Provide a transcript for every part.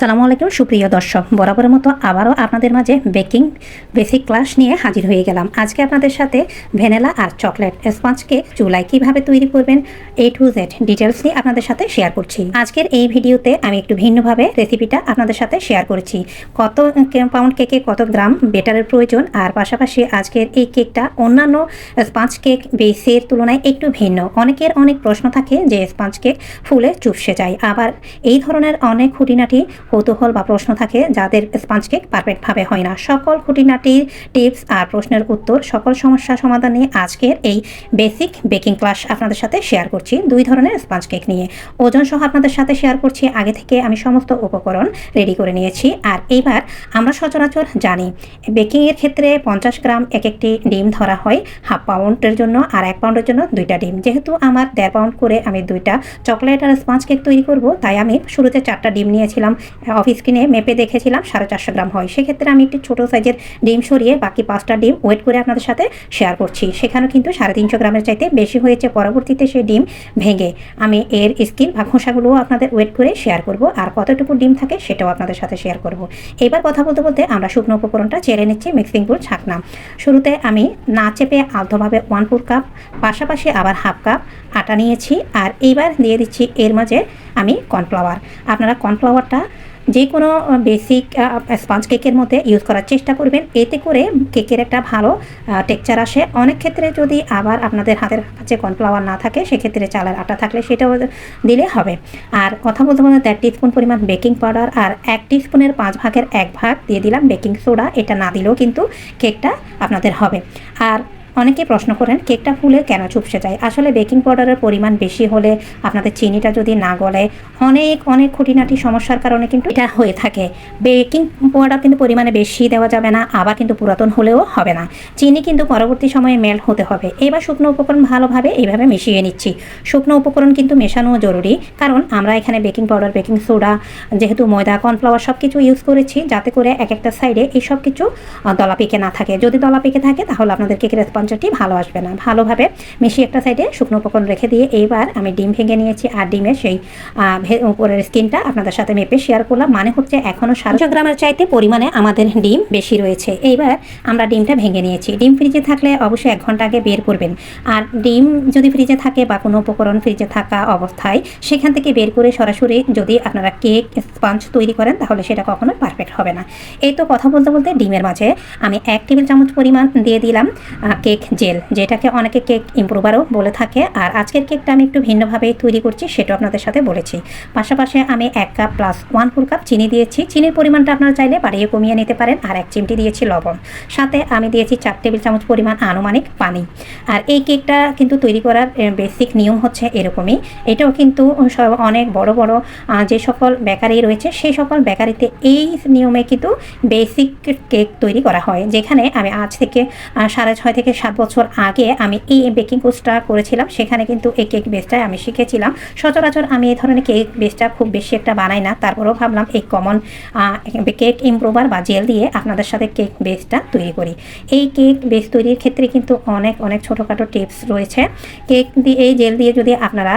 সালামু আলাইকুম, সুপ্রিয় দর্শক। বরাবরের মতো আবারও আপনাদের মাঝে বেকিং বেসিক ক্লাস নিয়ে হাজির হয়ে গেলাম। আজকে আপনাদের সাথে ভ্যানিলা আর চকলেট স্পঞ্জ কেক চুলায় কীভাবে তৈরি করবেন, এ টু জেড ডিটেলস নিয়ে আপনাদের সাথে শেয়ার করছি। আজকের এই ভিডিওতে আমি একটু ভিন্নভাবে রেসিপিটা আপনাদের সাথে শেয়ার করেছি। কত পাউন্ড কেকে কত গ্রাম বেটারের প্রয়োজন, আর পাশাপাশি আজকের এই কেকটা অন্যান্য স্পঞ্জ কেক বেসের তুলনায় একটু ভিন্ন। অনেকের অনেক প্রশ্ন থাকে যে স্পঞ্জ কেক ফুলে চুপসে যায়। আবার এই ধরনের অনেক খুঁটিনাটি কৌতূহল বা প্রশ্ন থাকে, যাদের স্পঞ্জ কেক পারফেক্টভাবে হয় না। সকল খুঁটিনাটির টিপস আর প্রশ্নের উত্তর, সকল সমস্যা সমাধানে আজকের এই বেসিক বেকিং ক্লাস আপনাদের সাথে শেয়ার করছি দুই ধরনের স্পঞ্জ কেক নিয়ে। ওজন সহ আপনাদের সাথে শেয়ার করছি, আগে থেকে আমি সমস্ত উপকরণ রেডি করে নিয়েছি। আর এইবার আমরা সচরাচর জানি বেকিংয়ের ক্ষেত্রে পঞ্চাশ গ্রাম এক একটি ডিম ধরা হয় হাফ পাউন্ডের জন্য আর এক পাউন্ডের জন্য দুইটা ডিম। যেহেতু আমার দেড় পাউন্ড করে আমি দুইটা চকলেট আর স্পঞ্জ কেক তৈরি করব, তাই আমি শুরুতে চারটা ডিম নিয়েছিলাম। অফিস কিনে মেপে দেখেছিলাম, সাড়ে চারশো গ্রাম হয়। সেক্ষেত্রে আমি একটি ছোটো সাইজের ডিম সরিয়ে বাকি পাঁচটা ডিম ওয়েট করে আপনাদের সাথে শেয়ার করছি। সেখানেও কিন্তু সাড়ে তিনশো গ্রামের চাইতে বেশি হয়েছে। পরবর্তীতে সেই ডিম ভেঙে আমি এর স্কিন বা খোসাগুলোও আপনাদের ওয়েট করে শেয়ার করব। আর কতটুকু ডিম থাকে সেটাও আপনাদের সাথে শেয়ার করব। এবার কথা বলতে বলতে আমরা শুকনো উপকরণটা চেড়ে নিচ্ছি মিক্সিং বুল ছাকনা। শুরুতে আমি না চেপে আলতোভাবে ওয়ান ফোর কাপ, পাশাপাশি আবার হাফ কাপ আটা নিয়েছি। আর এইবার দিয়ে দিচ্ছি এর মাঝে আমি কর্নফ্লাওয়ার। আপনারা কর্নফ্লাওয়ারটা যে কোনো বেসিক স্পঞ্জ কেকের মধ্যে ইউজ করার চেষ্টা করবেন। এতে করে কেকের একটা ভালো টেক্সচার আসে। অনেক ক্ষেত্রে যদি আবার আপনাদের হাতের কাছে কর্নফ্লাওয়ার না থাকে, সেক্ষেত্রে চালের আটা থাকলে সেটাও দিলে হবে। আর কথা বলতে বলতে দেড় টিস্পুন পরিমাণ বেকিং পাউডার আর এক টিস্পুনের পাঁচ ভাগের এক ভাগ দিয়ে দিলাম বেকিং সোডা এটা না দিলেও কিন্তু কেকটা আপনাদের হবে। আর অনেকে প্রশ্ন করেন, কেকটা ফুলে কেন চুপসে যায়? আসলে বেকিং পাউডারের পরিমাণ বেশি হলে আপনাদের চিনিটা যদি না গলে, অনেক অনেক খুঁটিনাটি সমস্যার কারণে কিন্তু এটা হয়ে থাকে। বেকিং পাউডার কিন্তু পরিমাণে বেশি দেওয়া যাবে না, আবার কিন্তু পুরাতন হলেও হবে না। চিনি কিন্তু পরবর্তী সময়ে মেল্ট হতে হবে। এবার শুকনো উপকরণ ভালোভাবে এইভাবে মিশিয়ে নিচ্ছি। শুকনো উপকরণ কিন্তু মেশানো জরুরি, কারণ আমরা এখানে বেকিং পাউডার, বেকিং সোডা, যেহেতু ময়দা, কর্নফ্লাওয়ার সব কিছু ইউজ করেছি, যাতে করে এক একটা সাইডে এই সব কিছু দলা পেকে না থাকে। যদি দলা পেকে থাকে, তাহলে আপনাদের কেকের স্পঞ্জটি ভালো আসবে না। ভালোভাবে মিশিয়ে একটা সাইডে শুকনো উপকরণ রেখে দিয়ে এইবার আমি ডিম ভেঙে নিয়েছি আর ডিমের সেই উপরের স্কিনটা আপনাদের সাথে মেপে শেয়ার করলাম। মানে হচ্ছে এখনও সাতশো গ্রামের চাইতে পরিমাণে আমাদের ডিম বেশি রয়েছে। এইবার আমরা ডিমটা ভেঙে নিয়েছি। ডিম ফ্রিজে থাকলে অবশ্যই এক ঘণ্টা আগে বের করবেন। আর ডিম যদি ফ্রিজে থাকে বা কোনো উপকরণ ফ্রিজে থাকা অবস্থায়, সেখান থেকে বের করে সরাসরি যদি আপনারা কেক, স্পঞ্জ তৈরি করেন, তাহলে সেটা কখনো পারফেক্ট হবে না। এই তো কথা বলতে বলতে ডিমের মাঝে আমি এক টেবিল চামচ পরিমাণ দিয়ে দিলাম। কেক জেল যেটাকে অনেকে কেক ইম্প্রুভারও বলে থাকে। আর আজকের কেকটা আমি একটু ভিন্নভাবে তৈরি করছি, সেটাও আপনাদের সাথে বলেছি। পাশাপাশি আমি এক cup plus one four cup চিনি দিয়েছি। চিনির পরিমাণটা আপনারা চাইলে বাড়িয়ে কমিয়ে নিতে পারেন। আর এক চিমটি দিয়েছি লবণ। সাথে আমি দিয়েছি চার টেবিল চামচ পরিমাণ আনুমানিক পানি। আর এই কেকটা কিন্তু তৈরি করার বেসিক নিয়ম হচ্ছে এরকমই। এটাও কিন্তু অনেক বড় বড় যে সকল বেকারি রয়েছে, সেই সকল বেকারিতে এই নিয়মে কিন্তু বেসিক কেক তৈরি করা হয়। যেখানে আমি আজ থেকে সাড়ে ছয় থেকে সাত বছর আগে আমি এই বেকিং কোর্সটা করেছিলাম। সেখানে কিন্তু এই কেক বেসটাই আমি শিখেছিলাম। সচরাচর আমি এই ধরনের কেক বেসটা খুব বেশি একটা বানাই না। তারপরেও ভাবলাম এই কমন কেক ইম্প্রুভার বা জেল দিয়ে আপনাদের সাথে কেক বেসটা তৈরি করি। এই কেক বেস তৈরির ক্ষেত্রে কিন্তু অনেক অনেক ছোটোখাটো টিপস রয়েছে। কেক দিয়ে এই জেল দিয়ে যদি আপনারা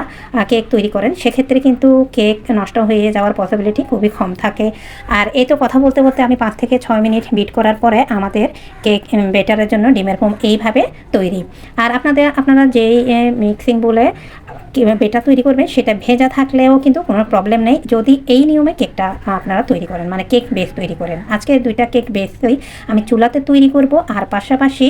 কেক তৈরি করেন, সেক্ষেত্রে কিন্তু কেক নষ্ট হয়ে যাওয়ার পসিবিলিটি খুবই কম থাকে। আর এই তো কথা বলতে বলতে আমি পাঁচ থেকে ছয় মিনিট বিট করার পরে আমাদের কেক বেটারের জন্য ডিমের ফোম এইভাবে তৈরি। আর আপনাদের আপনারা যেই মিক্সিং বলে বেটা তৈরি করবেন সেটা ভেজা থাকলেও কিন্তু কোনো প্রবলেম নেই। যদি এই নিয়মে কেকটা আপনারা তৈরি করেন মানে কেক বেস তৈরি করেন। আজকে দুইটা কেক বেসই আমি চুলাতে তৈরি করব আর পাশাপাশি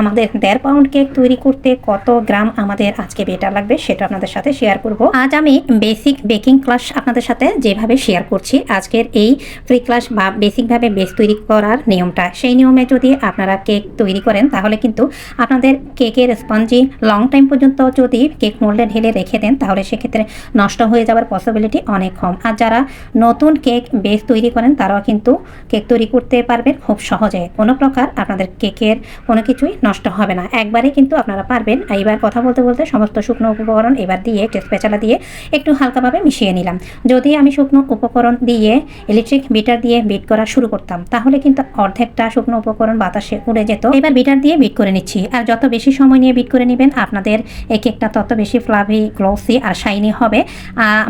আমাদের দেড় পাউন্ড কেক তৈরি করতে কত গ্রাম আমাদের আজকে বেটার লাগবে সেটা আপনাদের সাথে শেয়ার করব। আজ আমি বেসিক বেকিং ক্লাস আপনাদের সাথে যেভাবে শেয়ার করছি, আজকের এই ফ্রি ক্লাস বা বেসিকভাবে বেস তৈরি করার নিয়মটা, সেই নিয়মে যদি আপনারা কেক তৈরি করেন, তাহলে কিন্তু আপনাদের কেকের স্পঞ্জি লং টাইম পর্যন্ত যদি কেক মোল্ডে ঢেলে রেখে দেন, তাহলে সেক্ষেত্রে নষ্ট হয়ে যাওয়ার পসিবিলিটি অনেক কম। আর যারা নতুন কেক বেস তৈরি করেন, তারাও কিন্তু কেক তৈরি করতে পারবেন খুব সহজে। কোনো প্রকার আপনাদের কেকের কোনো কিছুই নষ্ট হবে না। একবারে কিন্তু আপনারা পারবেন। এইবার কথা বলতে বলতে সমস্ত শুকনো উপকরণ এবার দিয়ে টেস্ট দিয়ে একটু হালকাভাবে মিশিয়ে নিলাম। যদি আমি শুকনো উপকরণ দিয়ে ইলেকট্রিক বিটার দিয়ে বিট করা শুরু করতাম, তাহলে কিন্তু অর্ধেকটা শুকনো উপকরণ বাতাসে উড়ে যেত। এবার বিটার দিয়ে বিট করে নিচ্ছি। আর যত বেশি সময় নিয়ে বিট করে নেবেন, আপনাদের এক একটা তত বেশি ফ্লাফি লাভালাভি গ্লসি আর শাইনি হবে।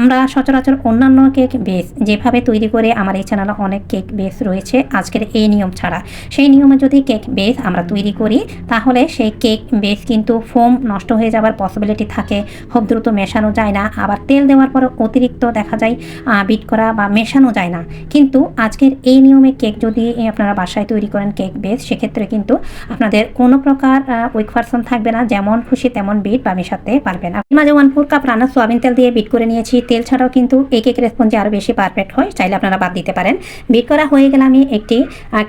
আমরা সচরাচর অন্যান্য কেক বেস যেভাবে তৈরি করে আমার এই চ্যানেলে অনেক কেক বেস রয়েছে, আজকের এই নিয়ম ছাড়া। সেই নিয়মে যদি কেক বেস আমরা তৈরি করি, তাহলে সেই কেক বেস কিন্তু ফোম নষ্ট হয়ে যাওয়ার পসিবিলিটি থাকে, খুব দ্রুত মেশানো যায় না। আবার তেল দেওয়ার পর অতিরিক্ত দেখা যায় বিট করা বা মেশানো যায় না। কিন্তু আজকের এই নিয়মে কেক যদি আপনারা বাসায় তৈরি করেন কেক বেস সেক্ষেত্রে কিন্তু আপনাদের কোনো প্রকার উইক পার্সন থাকবে না, যেমন খুশি তেমন বিট বা মেশাতে পারবেন আপনি মাঝে ওয়ান ফোর কাপ রান্না সোয়াবিন তেল দিয়ে বিট করে নিয়েছি। তেল ছাড়াও কিন্তু এই কেকের স্পঞ্জে আরও বেশি পারফেক্ট হয়। চাইলে আপনারা বাদ দিতে পারেন। বিট করা হয়ে গেলে আমি একটি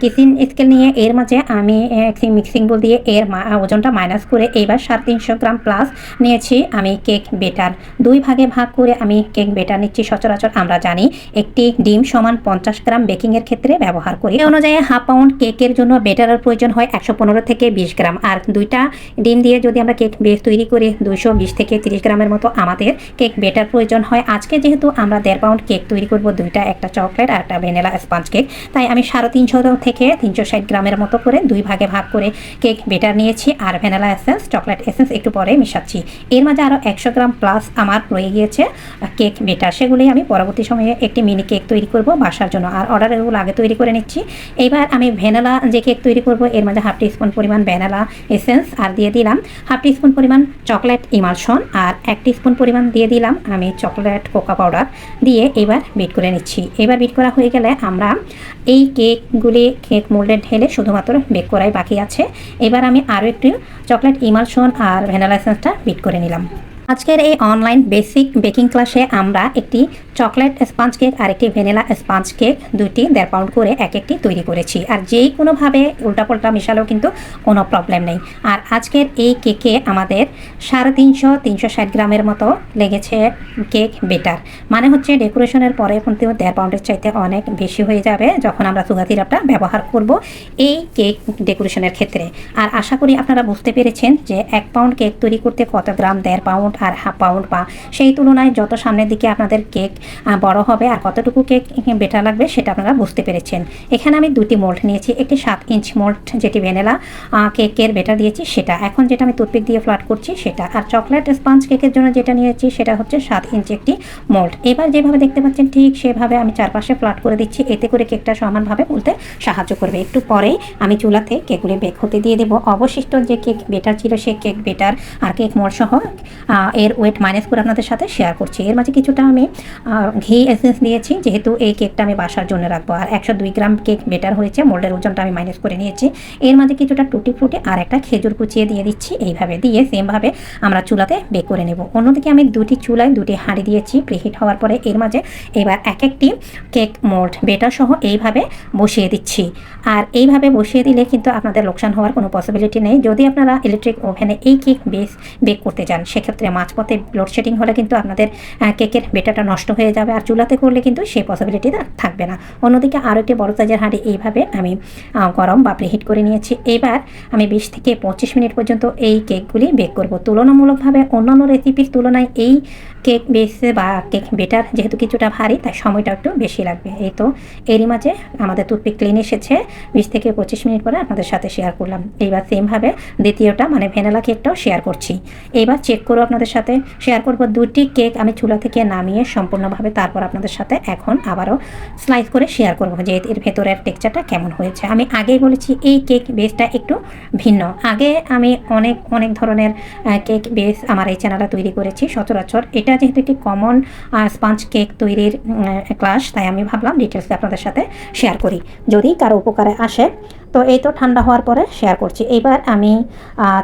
কিচিন স্কেল নিয়ে এর মাঝে আমি একটি মিক্সিং বোল দিয়ে এর ওজনটা মাইনাস করে এইবার সাড়ে তিনশো গ্রাম প্লাস নিয়েছি আমি কেক বেটার দুই ভাগে ভাগ করে আমি কেক বেটার নিচ্ছি সচরাচর আমরা জানি। একটি ডিম সমান পঞ্চাশ গ্রাম বেকিংয়ের ক্ষেত্রে ব্যবহার করি। অনুযায়ী হাফ পাউন্ড কেকের জন্য বেটারের প্রয়োজন হয় একশো পনেরো থেকে বিশ গ্রাম। আর দুইটা ডিম দিয়ে যদি আমরা কেক বেস তৈরি করি, দুইশো বিশ থেকে তিরিশ গ্রামের মতো আমাদের কেক বেটার প্রয়োজন হয়। আজকে যেহেতু আমরা দেড় পাউন্ড কেক তৈরি করব, দুইটা, একটা চকলেট আর একটা ভ্যানিলা স্পঞ্জ কেক তাই আমি সাড়ে তিনশো থেকে তিনশো ষাট গ্রামের মতো করে দুই ভাগে ভাগ করে কেক বেটার নিয়েছি আর ভ্যানিলা এসেন্স চকলেট এসেন্স একটু পরে মিশাচ্ছি। এর মাঝে আরও একশো গ্রাম প্লাস আমার রয়ে গিয়েছে কেক বেটার। সেগুলি আমি পরবর্তী সময়ে একটি মিনি কেক তৈরি করব বাসার জন্য। আর অর্ডারগুলো আগে তৈরি করে নিচ্ছি। এইবার আমি ভ্যানিলা যে কেক তৈরি করব, এর মাঝে হাফ স্পুন পরিমাণ ভ্যানিলা এসেন্স আর দিয়ে দিলাম। হাফ স্পুন পরিমাণ চকলেট ইমালশন আর এক স্পুন পরিমাণ দিয়ে দিলাম আমি চকলেট কোকা পাউডার দিয়ে এবার বিট করে নিচ্ছি। এবার বিট করা হয়ে গেলে আমরা এই কেকগুলি কেক মোল্ডে ঢেলে শুধুমাত্র বেক করাই বাকি আছে। এবার আমি আরও একটু চকলেট ইমালশন আর ভ্যানিলা এসেন্সটা বিট করে নিলাম। আজকের এই অনলাইন বেসিক বেকিং ক্লাসে আমরা একটি চকলেট স্পঞ্জ কেক আর একটি ভ্যানিলা স্পঞ্জ কেক দুটি দেড় পাউন্ড করে এক একটি তৈরি করেছি। আর যেই কোনোভাবে উল্টাপাল্টা মিশালেও কিন্তু কোনো প্রবলেম নেই। আর আজকের এই কেকে আমাদের সাড়ে তিনশো তিনশো ষাট গ্রামের মতো লেগেছে কেক বেটার মানে হচ্ছে ডেকোরেশনের পরে কিন্তু দেড় পাউন্ডের চাইতে অনেক বেশি হয়ে যাবে যখন আমরা সুগা সিরাপটা ব্যবহার করব এই কেক ডেকোরেশনের ক্ষেত্রে। আর আশা করি আপনারা বুঝতে পেরেছেন যে এক পাউন্ড কেক তৈরি করতে কত গ্রাম দেড় পাউন্ড আর হাফ পাউন্ড বা সেই তুলনায় যত সামনের দিকে আপনাদের কেক বড় হবে আর কতটুকু কেক বেটার লাগবে সেটা আপনারা বুঝতে পেরেছেন। এখানে আমি দুটি মোল্ড নিয়েছি একটি সাত ইঞ্চ মোল্ড যেটি ভ্যানিলা কেকের বেটার দিয়েছি সেটা। এখন যেটা আমি টুথপিক দিয়ে ফ্লাট করছি সেটা। আর চকলেট স্পঞ্জ কেকের জন্য যেটা নিয়েছি সেটা হচ্ছে সাত ইঞ্চ একটি মোল্ড এবার যেভাবে দেখতে পাচ্ছেন ঠিক সেভাবে আমি চারপাশে ফ্লাট করে দিচ্ছি। এতে করে কেকটা সমানভাবে উলতে সাহায্য করবে। একটু পরেই আমি চুলাতে কেকগুলি বেক হতে দিয়ে দেবো। অবশিষ্ট যে কেক বেটার ছিল সে কেক বেটার আর কেক মোল্ড সহ আহ, এর ওয়েট মাইনাস করে আপনাদের সাথে শেয়ার করছি। এর মাঝে কিছুটা আমি ঘি এসেন্স নিয়েছি, যেহেতু এই কেকটা আমি বাসার জন্য রাখব। আর একশো দুই গ্রাম কেক বেটার হয়েছে মোল্ডের ওজনটা আমি মাইনাস করে নিয়েছি। এর মাঝে কিছুটা টুটি ফুটি আর একটা খেজুর কুচিয়ে দিয়ে দিচ্ছি, এইভাবে দিয়ে সেমভাবে আমরা চুলাতে বেক করে নেব। অন্যদিকে আমি দুটি চুলায় দুটি হাঁড়ি দিয়েছি প্রিহিট হওয়ার পরে এর মাঝে এবার এক একটি কেক মোল্ড বেটার সহ এইভাবে বসিয়ে দিচ্ছি। আর এইভাবে বসিয়ে দিলে কিন্তু আপনাদের লোকসান হওয়ার কোনো পসিবিলিটি নেই। যদি আপনারা ইলেকট্রিক ওভেনে এই কেক বেস বেক করতে যান, সেক্ষেত্রে মাঝপথে লোডশেডিং হলে কিন্তু আপনাদের কেকের বেটাটা নষ্ট হয়ে যাবে আর চুলাতে করলে কিন্তু সেই পসিবিলিটি থাকবে না। অন্যদিকে আরও একটি বড় সাইজের হাঁড়ি এইভাবে আমি গরম বা প্রিহিট করে নিয়েছি। এবার আমি বিশ থেকে পঁচিশ মিনিট পর্যন্ত এই কেকগুলি বেক করব। তুলনামূলকভাবে অন্যান্য রেসিপির তুলনায় এই কেক বেসে বা কেক বেটার যেহেতু কিছুটা ভারী, তাই সময়টা একটু বেশি লাগবে। এই তো এরই মাঝে আমাদের টুথপিক ক্লিন এসেছে। বিশ থেকে পঁচিশ মিনিট পরে আপনাদের সাথে শেয়ার করলাম। এইবার সেমভাবে দ্বিতীয়টা মানে ভ্যানিলা কেকটাও শেয়ার করছি। এবার চেক করব আপনাদের সাথে শেয়ার করব দুটি কেক আমি চুলা থেকে নামিয়ে সম্পূর্ণভাবে তারপর আপনাদের সাথে এখন আবারও স্লাইস করে শেয়ার করব যে এর ভেতরের টেক্সচারটা কেমন হয়েছে। আমি আগেই বলেছি এই কেক বেসটা একটু ভিন্ন। আগে আমি অনেক অনেক ধরনের কেক বেস আমার এই চ্যানেলটা তৈরি করেছি সচরাচর। এটা যেহেতু একটি কমন স্পঞ্জ কেক তৈরির ক্লাস তাই আমি ভাবলাম ডিটেলসে আপনাদের সাথে শেয়ার করি। যদি কারও উপকারে আসে তো এই তো ঠান্ডা হওয়ার পরে শেয়ার করছি। এবার আমি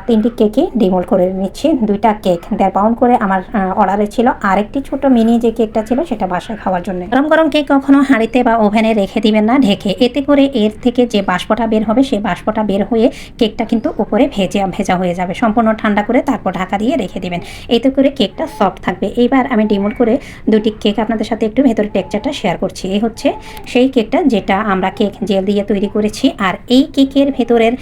তিনটি কেকই ডিমোল্ড করে নিচ্ছি। দুইটা কেক দেড় পাউন্ড করে আমার অর্ডারে ছিল। আরেকটি ছোট মিনি যে কেকটা ছিল সেটা বাসায় খাওয়ার জন্য। গরম গরম কেক কখনো হাঁড়িতে বা ওভেনে রেখে দিবেন না, ঢেকে। এতে করে এর থেকে যে বাষ্পটা বের হবে সেই বাষ্পটা বের হয়ে কেকটা কিন্তু উপরে ভেজে, ভেজা হয়ে যাবে। সম্পূর্ণ ঠান্ডা করে তারপর ঢাকা দিয়ে রেখে দিবেন। এতে করে কেকটা সফট থাকবে। এইবার আমি ডিমোল্ড করে দুটি কেক আপনাদের সাথে একটু ভেতরে টেক্সচারটা শেয়ার করছি। এই হচ্ছে সেই কেকটা যেটা আমরা কেক জেল দিয়ে তৈরি করেছি। আর এই এই কেকের ভেতরের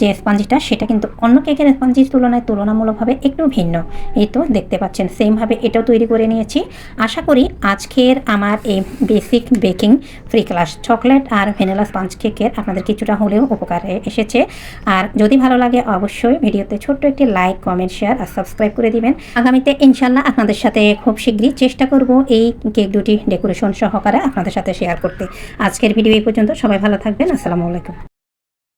যে স্পঞ্জটা সেটা কিন্তু অন্য কেকের স্পঞ্জির তুলনায় তুলনামূলকভাবে একটু ভিন্ন। এই তো দেখতে পাচ্ছেন সেমভাবে এটাও তৈরি করে নিয়েছি। আশা করি আজকের আমার এই basic baking free class chocolate আর ভ্যানিলা স্পঞ্জ কেকের আপনাদের কিছুটা হলেও উপকারে এসেছে। আর যদি ভালো লাগে অবশ্যই ভিডিওতে ছোট্ট একটি লাইক কমেন্ট শেয়ার আর সাবস্ক্রাইব করে দিবেন। আগামীতে ইনশাল্লাহ আপনাদের সাথে খুব শীঘ্রই চেষ্টা করব এই কেক দুটি ডেকোরেশন সহকারে আপনাদের সাথে শেয়ার করতে। আজকের ভিডিও এই পর্যন্ত, সবাই ভালো থাকবেন, আসসালামু আলাইকুম।